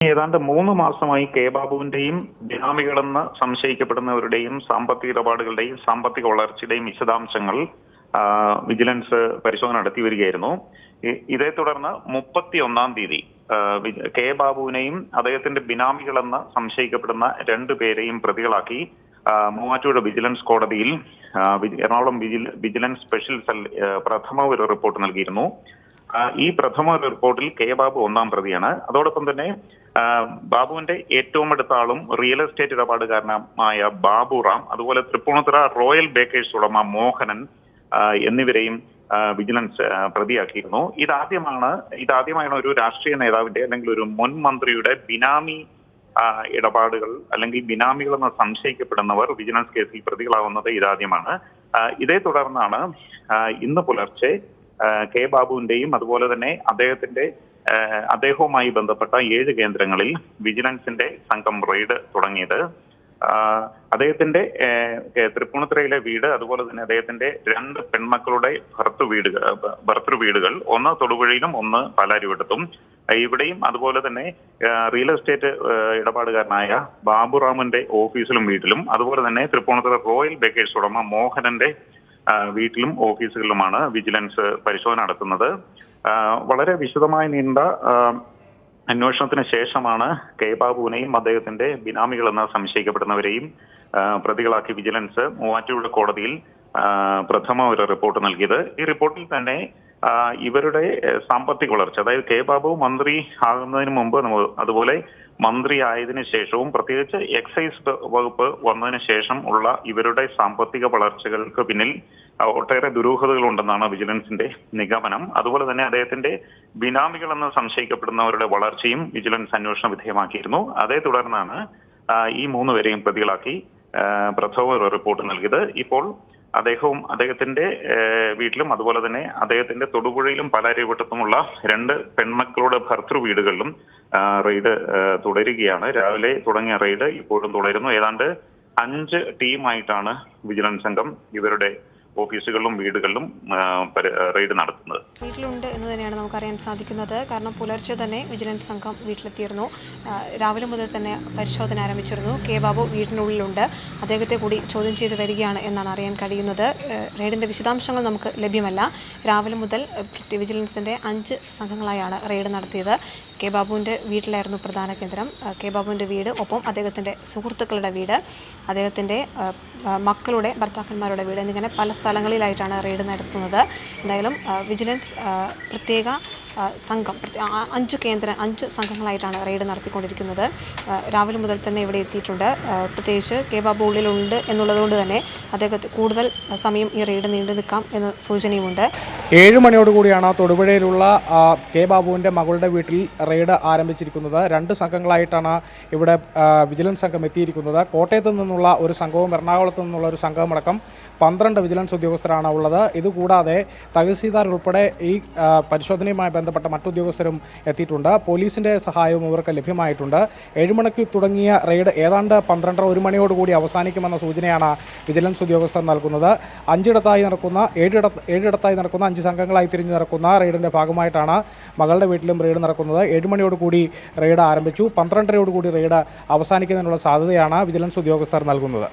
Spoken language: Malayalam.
ഏതാണ്ട് മൂന്ന് മാസമായി കെ ബാബുവിന്റെയും ബിനാമികളെന്ന് സംശയിക്കപ്പെടുന്നവരുടെയും സാമ്പത്തിക ഇടപാടുകളുടെയും സാമ്പത്തിക വളർച്ചയുടെയും വിശദാംശങ്ങൾ വിജിലൻസ് പരിശോധന നടത്തി വരികയായിരുന്നു. ഇതേ തുടർന്ന് മുപ്പത്തി ഒന്നാം തീയതി കെ ബാബുവിനെയും അദ്ദേഹത്തിന്റെ ബിനാമികളെന്ന് സംശയിക്കപ്പെടുന്ന രണ്ടു പേരെയും പ്രതികളാക്കി മൂവാറ്റുപുഴ വിജിലൻസ് കോടതിയിൽ എറണാകുളം വിജിലൻസ് സ്പെഷ്യൽ സെൽ പ്രഥമ ഒരു റിപ്പോർട്ട് നൽകിയിരുന്നു. ഈ പ്രഥമ റിപ്പോർട്ടിൽ കെ ബാബു ഒന്നാം പ്രതിയാണ്. അതോടൊപ്പം തന്നെ ബാബുവിന്റെ ഏറ്റവും അടുത്ത ആളും റിയൽ എസ്റ്റേറ്റ് ഇടപാടുകാരനുമായ ബാബു റാം അതുപോലെ തൃപ്പൂണിത്തുറ റോയൽ ബേക്കേഴ്സ് ഉടമ മോഹനൻ എന്നിവരെയും വിജിലൻസ് പ്രതിയാക്കിയിരുന്നു. ഇതാദ്യമാണ് ഇതാദ്യമായാണ് ഒരു രാഷ്ട്രീയ നേതാവിന്റെ അല്ലെങ്കിൽ ഒരു മുൻ മന്ത്രിയുടെ ബിനാമി ഇടപാടുകൾ അല്ലെങ്കിൽ ബിനാമികളെന്ന് സംശയിക്കപ്പെടുന്നവർ വിജിലൻസ് കേസിൽ പ്രതികളാവുന്നത് ഇതാദ്യമാണ്. ഇതേ തുടർന്നാണ് ഇന്ന് പുലർച്ചെ കെ ബാബുവിന്റെയും അതുപോലെ തന്നെ അദ്ദേഹത്തിന്റെ അദ്ദേഹവുമായി ബന്ധപ്പെട്ട ഏഴ് കേന്ദ്രങ്ങളിൽ വിജിലൻസിന്റെ സംഘം റെയ്ഡ് തുടങ്ങിയത്. അദ്ദേഹത്തിന്റെ തൃപ്പൂണിത്തുറയിലെ വീട് അതുപോലെ തന്നെ അദ്ദേഹത്തിന്റെ രണ്ട് പെൺമക്കളുടെ ഭർത്തൃ വീടുകൾ ഭർത്തൃ വീടുകൾ ഒന്ന് തൊടുപുഴയിലും ഒന്ന് പാലാരിവട്ടത്തും. ഇവിടെയും അതുപോലെ തന്നെ റിയൽ എസ്റ്റേറ്റ് ഇടപാടുകാരനായ ബാബുറാമിന്റെ ഓഫീസിലും വീട്ടിലും അതുപോലെ തന്നെ തൃപ്പൂണിത്തുറ റോയൽ ബേക്കേഴ്സ് ഉടമ മോഹനന്റെ വീട്ടിലും ഓഫീസുകളിലുമാണ് വിജിലൻസ് പരിശോധന നടത്തുന്നത്. വളരെ വിശദമായി നീണ്ട അന്വേഷണത്തിന് ശേഷമാണ് കെ ബാബുവിനെയും അദ്ദേഹത്തിന്റെ ബിനാമികളെന്ന് സംശയിക്കപ്പെടുന്നവരെയും പ്രതികളാക്കി വിജിലൻസ് മൂവാറ്റുപുഴ കോടതിയിൽ പ്രഥമ ഒരു റിപ്പോർട്ട് നൽകിയത്. ഈ റിപ്പോർട്ടിൽ തന്നെ ഇവരുടെ സാമ്പത്തിക വളർച്ച അതായത് കെ ബാബു മന്ത്രി ആകുന്നതിന് മുമ്പ് അതുപോലെ മന്ത്രി ആയതിനു ശേഷവും പ്രത്യേകിച്ച് എക്സൈസ് വകുപ്പ് വന്നതിന് ശേഷം ഉള്ള ഇവരുടെ സാമ്പത്തിക വളർച്ചകൾക്ക് പിന്നിൽ ഒട്ടേറെ ദുരൂഹതകളുണ്ടെന്നാണ് വിജിലൻസിന്റെ നിഗമനം. അതുപോലെ തന്നെ അദ്ദേഹത്തിന്റെ ബിനാമികളെന്ന് സംശയിക്കപ്പെടുന്നവരുടെ വളർച്ചയും വിജിലൻസ് അന്വേഷണ വിധേയമാക്കിയിരുന്നു. അതേ തുടർന്നാണ് ഈ മൂന്നുപേരെയും പ്രതികളാക്കി പ്രഥമ റിപ്പോർട്ട് നൽകിയത്. ഇപ്പോൾ അദ്ദേഹവും അദ്ദേഹത്തിന്റെ വീട്ടിലും അതുപോലെ തന്നെ അദ്ദേഹത്തിന്റെ തൊടുപുഴയിലും പാലാരിവട്ടത്തുമുള്ള രണ്ട് പെൺമക്കളുടെ ഭർത്തൃ വീടുകളിലും റെയ്ഡ് തുടരുകയാണ്. രാവിലെ തുടങ്ങിയ റെയ്ഡ് ഇപ്പോഴും തുടരുന്നു. ഏതാണ്ട് അഞ്ച് ടീമായിട്ടാണ് വിജിലൻസ് സംഘം ഇവരുടെ ഓഫീസുകളിലും വീടുകളിലും റെയ്ഡ് നടത്തുന്നത്. വീട്ടിലുണ്ട് എന്ന് തന്നെയാണ് നമുക്കറിയാൻ സാധിക്കുന്നത്. കാരണം പുലർച്ചെ തന്നെ വിജിലൻസ് സംഘം വീട്ടിലെത്തിയിരുന്നു. രാവിലെ മുതൽ തന്നെ പരിശോധന ആരംഭിച്ചിരുന്നു. കെ ബാബു വീട്ടിനുള്ളിലുണ്ട്. അദ്ദേഹത്തെ കൂടി ചോദ്യം ചെയ്ത് വരികയാണ് എന്നാണ് അറിയാൻ കഴിയുന്നത്. റെയ്ഡിന്റെ വിശദാംശങ്ങൾ നമുക്ക് ലഭ്യമല്ല. രാവിലെ മുതൽ വിജിലൻസിന്റെ അഞ്ച് സംഘങ്ങളായാണ് റെയ്ഡ് നടത്തിയത്. കെ ബാബുവിന്റെ വീട്ടിലായിരുന്നു പ്രധാന കേന്ദ്രം. കെ ബാബുവിന്റെ വീട് ഒപ്പം അദ്ദേഹത്തിന്റെ സുഹൃത്തുക്കളുടെ വീട് അദ്ദേഹത്തിന്റെ മക്കളുടെ ഭർത്താക്കന്മാരുടെ വീട് എന്നിങ്ങനെ പല സ്ഥലങ്ങളിലായിട്ടാണ് റെയ്ഡ് നടത്തുന്നത്. എന്തായാലും വിജിലൻസ് പ്രത്യേക സംഘം അഞ്ച് കേന്ദ്ര അഞ്ച് സംഘങ്ങളായിട്ടാണ് റെയ്ഡ് നടത്തിക്കൊണ്ടിരിക്കുന്നത്. രാവിലെ മുതൽ തന്നെ ഇവിടെ എത്തിയിട്ടുണ്ട്. പ്രത്യേകിച്ച് കെ ബാബു ഉള്ളിലുണ്ട് എന്നുള്ളതുകൊണ്ട് തന്നെ അദ്ദേഹത്തെ കൂടുതൽ സമയം ഈ റെയ്ഡ് നീണ്ടു നിൽക്കാം എന്ന സൂചനയുമുണ്ട്. ഏഴ് മണിയോടുകൂടിയാണ് തൊടുപുഴയിലുള്ള കെ ബാബുവിന്റെ മകളുടെ വീട്ടിൽ റെയ്ഡ് ആരംഭിച്ചിരിക്കുന്നത്. രണ്ട് സംഘങ്ങളായിട്ടാണ് ഇവിടെ വിജിലൻസ് സംഘം എത്തിയിരിക്കുന്നത്. കോട്ടയത്ത് നിന്നുള്ള ഒരു സംഘവും എറണാകുളത്ത് നിന്നുള്ള ഒരു സംഘവുമടക്കം പന്ത്രണ്ട് വിജിലൻസ് ഉദ്യോഗസ്ഥരാണ് ഉള്ളത്. ഇതുകൂടാതെ തഹസീൽദാർ ഉൾപ്പെടെ ഈ പരിശോധനയുമായി ബന്ധപ്പെട്ട മറ്റുദ്യോഗസ്ഥരും എത്തിയിട്ടുണ്ട്. പോലീസിന്റെ സഹായവും ഇവർക്ക് ലഭ്യമായിട്ടുണ്ട്. ഏഴുമണിക്ക് തുടങ്ങിയ റെയ്ഡ് ഏതാണ്ട് പന്ത്രണ്ടര ഒരു മണിയോടുകൂടി അവസാനിക്കുമെന്ന സൂചനയാണ് വിജിലൻസ് ഉദ്യോഗസ്ഥർ നൽകുന്നത്. അഞ്ചിടത്തായി നടക്കുന്ന ഏഴിട ഏഴിടത്തായി നടക്കുന്ന അഞ്ച് സംഘങ്ങളായി തിരിഞ്ഞു നടക്കുന്ന റെയ്ഡിന്റെ ഭാഗമായിട്ടാണ് മകളുടെ വീട്ടിലും റെയ്ഡ് നടക്കുന്നത്. ഏഴുമണിയോടുകൂടി റെയ്ഡ് ആരംഭിച്ചു. പന്ത്രണ്ടരയോടുകൂടി റെയ്ഡ് അവസാനിക്കുന്നതിനുള്ള സാധ്യതയാണ് വിജിലൻസ് ഉദ്യോഗസ്ഥർ നൽകുന്നത്.